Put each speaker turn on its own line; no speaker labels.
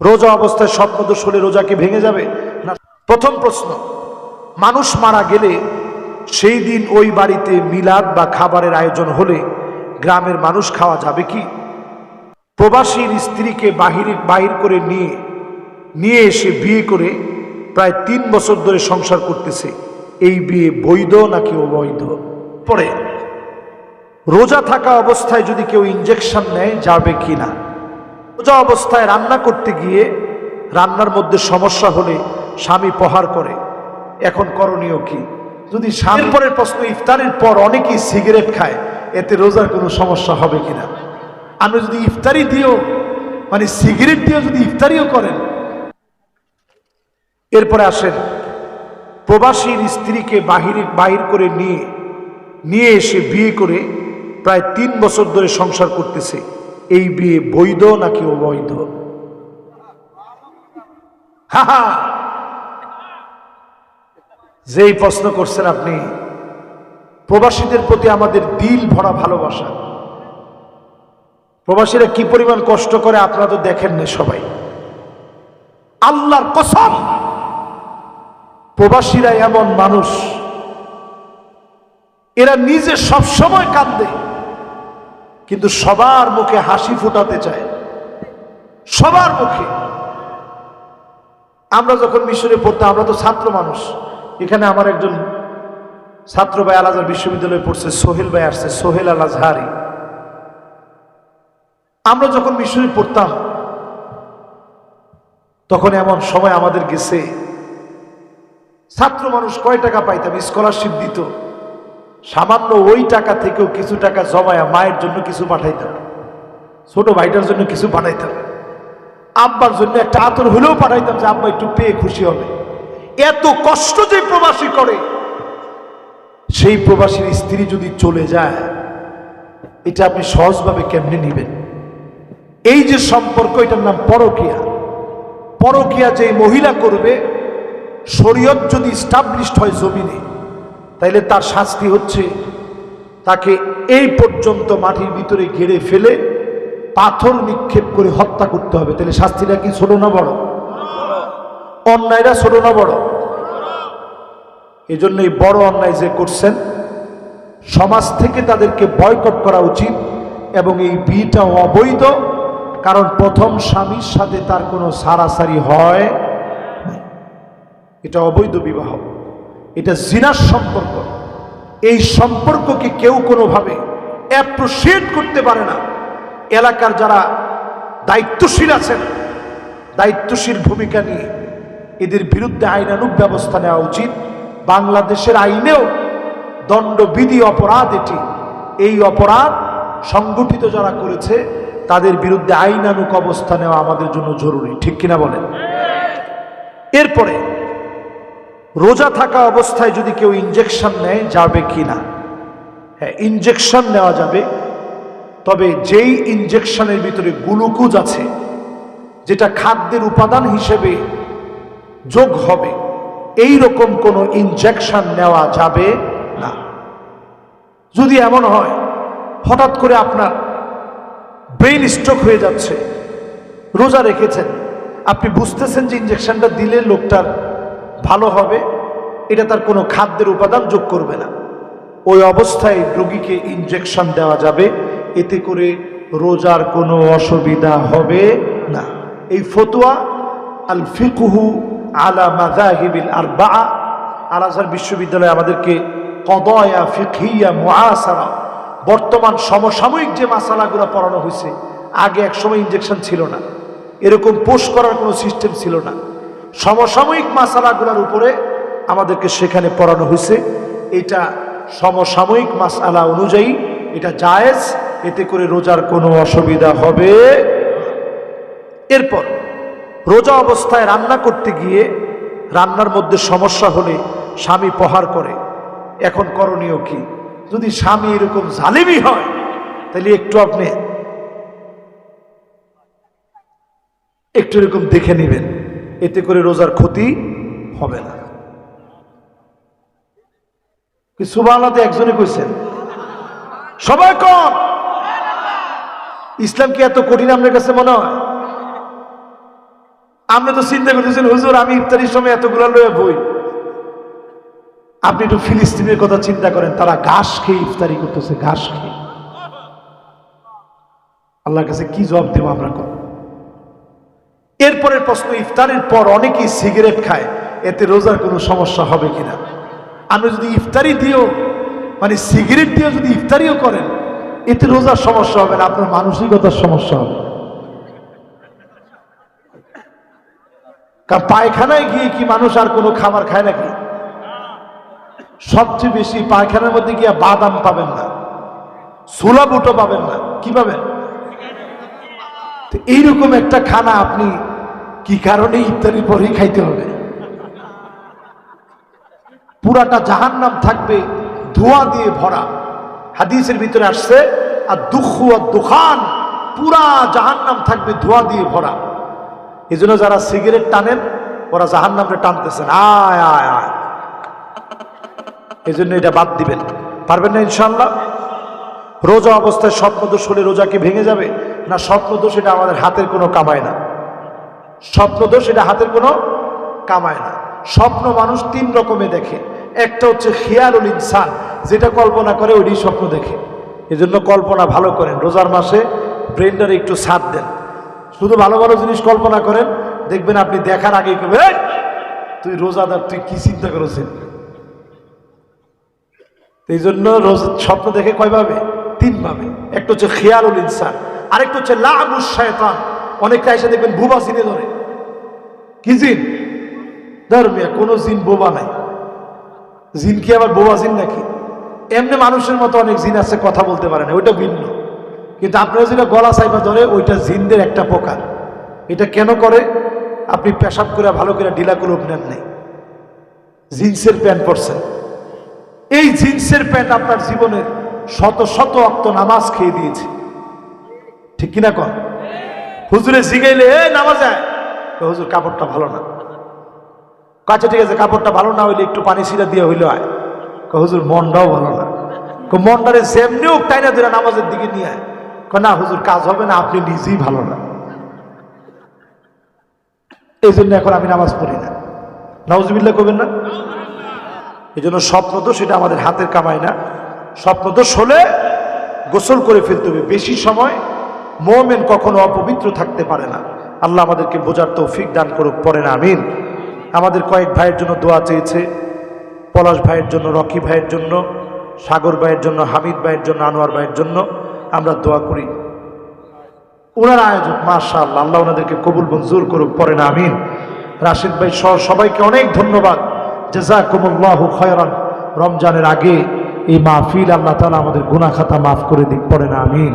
রোজা অবস্থায় স্বপ্নদোষ হলে রোজা কি ভেঙে যাবে? না। প্রথম প্রশ্ন, মানুষ মারা গেলে সেই দিন ওই বাড়িতে মিলাদ বা খাবারের আয়োজন হলে গ্রামের মানুষ খাওয়া যাবে কি? প্রবাসীর স্ত্রীকে বাহিরে বাহির করে নিয়ে নিয়ে এসে বিয়ে করে প্রায় তিন বছর ধরে সংসার করতেছে। এই বিয়ে বৈধ নাকি অবৈধ? পরে। রোজা থাকা অবস্থায় যদি কেউ ইঞ্জেকশন নেয়, যাবে কি না? রোজা অবস্থায় রান্না করতে গিয়ে রান্নার মধ্যে সমস্যা হলে স্বামী প্রহার করে। এখন করণীয় কি? যদি স্বামীর পরের প্রশ্ন, ইফতারের পর অনেকেই সিগারেট খায়, এতে রোজার কোনো সমস্যা হবে কিনা? আপনি যদি ইফতারি দিও মানে সিগারেট দিয়েও যদি ইফতারিও করেন, এরপরে আসেন, প্রবাসীর স্ত্রীকে বাহিরে বাহির করে নিয়ে নিয়ে এসে বিয়ে করে প্রায় তিন বছর ধরে সংসার করতেছে। এই বিয়ে বৈধ নাকি অবৈধ? হা হা। যেই প্রশ্ন করছেন আপনি, প্রবাসীদের প্রতি আমাদের দিল ভরা ভালোবাসা। প্রবাসীরা কি পরিমাণ কষ্ট করে আপনারা তো দেখেন না সবাই। আল্লাহর কসম, প্রবাসীরা এমন মানুষ, এরা নিজে সবসময় কান্দে। কিন্তু সবার মুখে হাসি ফোটাতে চায়। সবার মুখে। আমরা যখন মিশরে পড়তাম, আমরা তো ছাত্র মানুষ। এখানে আমার একজন ছাত্র ভাই আল আজহার বিশ্ববিদ্যালয়ে পড়ছে, সোহেল ভাই আসছে, সোহেল আল আজহারি আমরা যখন মিশরে পড়তাম, তখন এমন সময় আমাদের গেছে, ছাত্র মানুষ কয় টাকা পাইতাম, স্কলারশিপ দিত। সামান্য ওই টাকা থেকেও কিছু টাকা জমায়া মায়ের জন্য কিছু পাঠাইতাম ছোট ভাইটার জন্য কিছু পাঠাইতাম আব্বার জন্য একটা আতর হলেও পাঠাইতাম যে আব্বা একটু পেয়ে খুশি হবে। এত কষ্ট যে প্রবাসী করে। সেই প্রবাসীর স্ত্রী যদি চলে যায়, এটা আপনি সহজভাবে কেমনে নিবেন? এই যে সম্পর্ক, এটার নাম পরকিয়া। পরকিয়া যে মহিলা করবে, শরীয়ত যদি স্টাবলিশড হয় জমিনে তাইলে তার শাস্তি হচ্ছে তাকে এই পর্যন্ত মাটির ভিতরে ঘেরে ফেলে পাথর নিক্ষেপ করে হত্যা করতে হবে। তাহলে শাস্তিটা কি ছোট না বড়? অন্যায়টা ছোট না বড়? এই জন্য এই বড় অন্যায় যে করছেন, সমাজ থেকে তাদেরকে বয়কট করা উচিত এবং এই বিয়েটা অবৈধ, কারণ প্রথম স্বামীর সাথে তার কোনো সারাসারি হয় এটা অবৈধ বিবাহ। এটা জিনার সম্পর্ক। এই সম্পর্ককে কেউ কোনোভাবে অ্যাপ্রোসিয়েট করতে পারে না। এলাকার যারা দায়িত্বশীল আছেন, দায়িত্বশীল ভূমিকা নিয়ে এদের বিরুদ্ধে আইনানুক ব্যবস্থা নেওয়া উচিত। বাংলাদেশের আইনেও দণ্ডবিধি অপরাধ এটি। এই অপরাধ সংগঠিত যারা করেছে, তাদের বিরুদ্ধে আইনানুক অবস্থা নেওয়া আমাদের জন্য জরুরি। ঠিক কিনা বলেন? এরপরে রোজা থাকা অবস্থায় যদি কেউ ইঞ্জেকশন নেয়, যাবে কি না হ্যাঁ ইঞ্জেকশন নেওয়া যাবে। তবে যেই ইঞ্জেকশনের ভিতরে গ্লুকোজ আছে, যেটা খাদ্যের উপাদান হিসেবে যোগ হবে এই রকম কোনো ইনজেকশন নেওয়া যাবে না। যদি এমন হয়, হঠাৎ করে আপনার ব্রেন স্ট্রোক হয়ে যাচ্ছে, রোজা রেখেছেন, আপনি বুঝতেছেন যে ইঞ্জেকশনটা দিলে লোকটার ভালো হবে, এটা তার কোনো খাদ্যের উপাদান যোগ করবে না। ওই অবস্থায় রোগীকে ইঞ্জেকশন দেওয়া যাবে, এতে করে রোজার কোনো অসুবিধা হবে না। এই ফতুয়া, আল ফিকুহু আলা মাজাহিবিল আর বা আল আজহার বিশ্ববিদ্যালয় আমাদেরকে কদয়া ফিকহিয়া মুআসারা, বর্তমান সমসাময়িক যে মাসালাগুলো পড়ানো হয়েছে, আগে একসময় ইঞ্জেকশন ছিল না। এরকম পোষ করার কোনো সিস্টেম ছিল না। সমসাময়িক মাসালাগুলোর উপরে আমাদেরকে সেখানে পড়ানো হয়েছে। এটা সমসাময়িক মাসালা অনুযায়ী এটা জায়েজ, এতে করে রোজার কোনো অসুবিধা হবে এরপর, রোজা অবস্থায় রান্না করতে গিয়ে রান্নার মধ্যে সমস্যা হলে স্বামী প্রহার করে। এখন করণীয় কি? যদি স্বামী এরকম জালিমি হয়, তাহলে একটু আপনি একটু এরকম দেখে নেবেন। এতে করে রোজার ক্ষতি হবে না। সুবাহতে একজনে কইছেন? সবাই কম। ইসলাম কি এত কঠিন আপনার কাছে মনে হয়? আপনি তো চিন্তা করতেছেন, হুজুর, আমি ইফতারির সময় এতগুলো লয়ে বই। আপনি একটু ফিলিস্তিনের কথা চিন্তা করেন, তারা ঘাস খেয়ে ইফতারি করতেছে, ঘাস খেয়ে। আল্লাহর কাছে কি জবাব দেবো আমরা কর এরপরের প্রশ্ন, ইফতারের পর অনেকেই সিগারেট খায়, এতে রোজার কোনো সমস্যা হবে কিনা? আপনি যদি ইফতারি দিও মানে সিগারেট দিয়ে যদি ইফতারিও করেন, এতে রোজার সমস্যা হবে না, আপনার মানসিকতার সমস্যা হবে। কারণ পায়খানায় গিয়ে কি মানুষ আর কোনো খাবার খায় নাকি? সবচেয়ে বেশি পায়খানার মধ্যে গিয়ে বাদাম পাবেন না, ছোলা বুটো পাবেন না, কি পাবেন? এইরকম একটা খানা আপনি কি কারণে ইত্যাদি পরেই খাইতে হবে? পুরাটা জাহান্নাম থাকবে ধোঁয়া দিয়ে ভরা। হাদিসের ভিতরে আসছে আর দুঃখ আর দুখান পুরা জাহান্নাম থাকবে ধোঁয়া দিয়ে ভরা। এই জন্য যারা সিগারেট টানেন, ওরা জাহান্নামটা টানতেছেন। আয় আয় আয়। এই জন্য এটা বাদ দিবেন। পারবেন না ইনশাল্লাহ রোজা অবস্থায় স্বপ্নদোষ হলে রোজা কি ভেঙে যাবে? না স্বপ্নদোষ, এটা আমাদের হাতের কোনো কামায় না। স্বপ্নদোষ এটা হাতের কোনো কামায় না। স্বপ্ন মানুষ তিন রকমে দেখে। একটা হচ্ছে খেয়ালুল ইনসান, যেটা কল্পনা করে ওইটাই স্বপ্ন দেখে। এজন্য কল্পনা ভালো করেন। রোজার মাসে ব্রেনটারে একটু সাথ দেন। শুধু ভালো ভালো জিনিস কল্পনা করেন, দেখবেন আপনি দেখার আগে কবে তুই রোজাদার, তুই কি চিন্তা করেছেন এই জন্য রোজ স্বপ্ন দেখে কয়ভাবে তিনভাবে একটা হচ্ছে খেয়ালুল ইনসান, আরেকটা হচ্ছে লাগুস শয়তান। অনেকটা এসে দেখবেন বুবা চিনে ধরে। কি জিন? ধর্মিয়া কোনো জিন বোবা নাই। জিন কি আবার বোবা জিন নাকি? এমনি মানুষের মতো অনেক জিন আছে, কথা বলতে পারে না, ওইটা ভিন্ন। কিন্তু আপনারা যেটা গলা সাইবা ধরে, ওইটা জিনদের একটা প্রকার। এটা কেন করে? আপনি পেশাব করে ভালো করে ডিলা করে নেন নাই। জিন্সের প্যান্ট পরছেন। এই জিন্সের প্যান্ট আপনার জীবনের শত শত অক্ত নামাজ খেয়ে দিয়েছে। ঠিক কিনা কন? হুজুরে জিগাইলে, এ, নামাজ হুজুর, কাপড়টা ভালো না। কাছে ঠিক আছে, কাপড়টা ভালো না হইলে একটু পানি ছিটা দিয়ে হইলে হয় হুজুর, মনটাও ভালো না। মনটারে হোক তাই না ধরে নামাজের দিকে নিয়ে আয়। না, হুজুর, কাজ হবে না, আপনি নিজেই ভালো না। এই জন্য এখন আমি নামাজ পড়ি না। নাউজবিল্লা করবেন না? এই জন্য স্বপ্ন তো সেটা আমাদের হাতের কামায় না। স্বপ্ন তো হলে গোসল করে ফেলতে হবে। বেশি সময় মোমেন কখনো অপবিত্র থাকতে পারে না। আল্লাহ আমাদেরকে বোঝার তৌফিক দান করুক পরে না আমিন। আমাদের কয়েক ভাইয়ের জন্য দোয়া চেয়েছে, পলাশ ভাইয়ের জন্য, রকি ভাইয়ের জন্য, সাগর ভাইয়ের জন্য, হামিদ ভাইয়ের জন্য, আনোয়ার ভাইয়ের জন্য আমরা দোয়া করি। ওনার আয়োজক মাশা আল্লাহ আল্লাহ ওনাদেরকে কবুল, মঞ্জুর করুক পরে না আমিন। রাশিদ ভাই সহ সবাইকে অনেক ধন্যবাদ। জাজাকুমুল্লাহু খয়রান। রমজানের আগে এই মাহফিল আল্লাহ তালা আমাদের গুনাহ খাতা মাফ করে দিক পড়ে না আমিন।